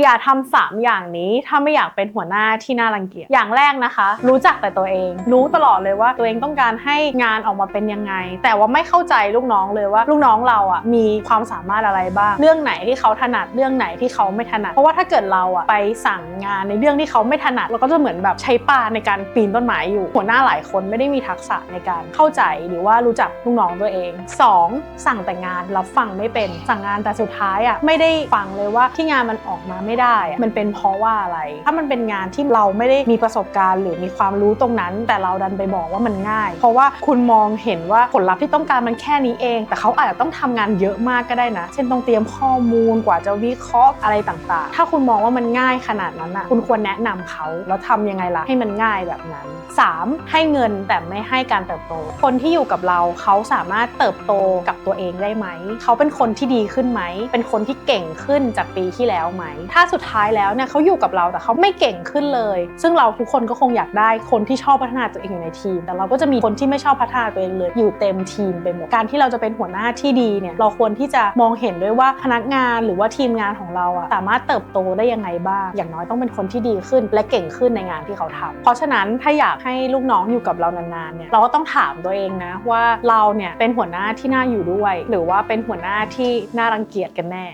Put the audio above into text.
อย่าทำสามอย่างนี้ถ้าไม่อยากเป็นหัวหน้าที่น่ารังเกียจอย่างแรกนะคะ รู้จักแต่ตัวเอง รู้ตลอดเลยว่าตัวเองต้องการให้งานออกมาเป็นยังไง แต่ว่าไม่เข้าใจลูกน้องเลยว่าลูกน้องเราอะมีความสามารถอะไรบ้าง เรื่องไหนที่เขาถนัดเรื่องไหนที่เขาไม่ถนัด เพราะว่าถ้าเกิดเราอะไปสั่งงานในเรื่องที่เขาไม่ถนัดเราก็จะเหมือนแบบใช้ปาในการปีนต้นไม้อยู่ หัวหน้าหลายคนไม่ได้มีทักษะในการเข้าใจหรือว่ารู้จักลูกน้องตัวเองสองสั่งแต่งานรับฟังไม่เป็นสั่งงานแต่สุดท้ายอะไม่ได้ฟังเลยว่าที่งานมันออกมาไม่ได้ มันเป็นเพราะว่าอะไร ถ้ามันเป็นงานที่เราไม่ได้มีประสบการณ์ หรือมีความรู้ตรงนั้น แต่เราดันไปบอกว่ามันง่าย เพราะว่าคุณมองเห็นว่าผลลัพธ์ที่ต้องการมันแค่นี้เอง แต่เขาอาจจะต้องทำงานเยอะมากก็ได้นะ เช่นต้องเตรียมข้อมูลกว่าจะวิเคราะห์อะไรต่าง ๆ ถ้าคุณมองว่ามันง่ายขนาดนั้นอะคุณควรแนะนำเขาแล้วทำยังไงล่ะให้มันง่ายแบบนั้น 3. ให้เงินแต่ไม่ให้การเติบโต คนที่อยู่กับเราเขาสามารถเติบโตกับตัวเองได้ไหม เขาเป็นคนที่ดีขึ้นไหม เป็นคนที่เก่งขึ้นจากปีที่แล้วไหมถ้าสุดท้ายแล้วเนี่ยเขาอยู่กับเราแต่เขาไม่เก่งขึ้นเลย ซึ่งเราทุกคนก็คงอยากได้คนที่ชอบพัฒนาตัวเองอยู่ในทีม แต่เราก็จะมีคนที่ไม่ชอบพัฒนาตัวเองเลยอยู่เต็มทีมไปหมดการที่เราจะเป็นหัวหน้าที่ดีเนี่ยเราควรที่จะมองเห็นด้วยว่าพนักงานหรือว่าทีมงานของเราอะสามารถเติบโตได้ยังไงบ้าง อย่างน้อยต้องเป็นคนที่ดีขึ้น และเก่งขึ้นในงานที่เขาทำเพราะฉะนั้นถ้าอยากให้ลูกน้องอยู่กับเรานานๆเนี่ยเราก็ต้องถามตัวเองนะว่าเราเนี่ยเป็นหัวหน้าที่น่าอยู่ด้วย หรือว่าเป็นหัวหน้าที่น่ารังเกียจกันแน่